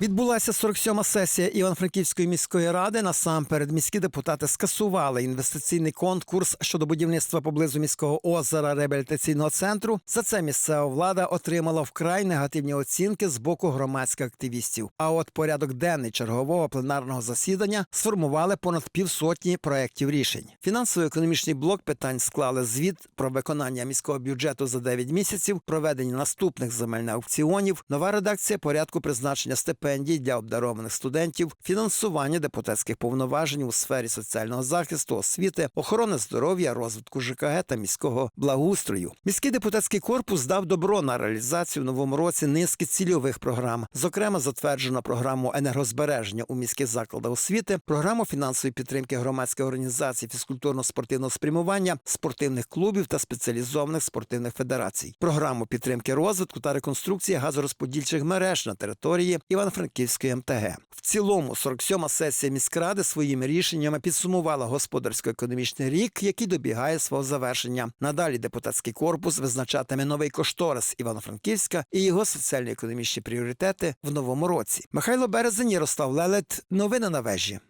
Відбулася 47-ма сесія Івано-Франківської міської ради. Насамперед міські депутати скасували інвестиційний конкурс щодо будівництва поблизу міського озера реабілітаційного центру. За це місцева влада отримала вкрай негативні оцінки з боку громадських активістів. А от порядок денний чергового пленарного засідання сформували понад півсотні проєктів рішень. Фінансово-економічний блок питань склали звіт про виконання міського бюджету за 9 місяців, проведення наступних земельних аукціонів, нова редакція порядку призначення стипендій для обдарованих студентів, фінансування депутатських повноважень у сфері соціального захисту, освіти, охорони здоров'я, розвитку ЖКГ та міського благоустрою. Міський депутатський корпус дав добро на реалізацію в новому році низки цільових програм. Зокрема, затверджено програму енергозбереження у міських закладах освіти, програму фінансової підтримки громадських організацій фізкультурно-спортивного спрямування, спортивних клубів та спеціалізованих спортивних федерацій, програму підтримки розвитку та реконструкції газорозподільчих мереж на території Івано-Франківської МТГ. В цілому 47-ма сесія міськради своїми рішеннями підсумувала господарсько-економічний рік, який добігає свого завершення. Надалі депутатський корпус визначатиме новий кошторис Івано-Франківська і його соціально-економічні пріоритети в новому році. Михайло Березень, Ярослав Лелет. Новини на вежі.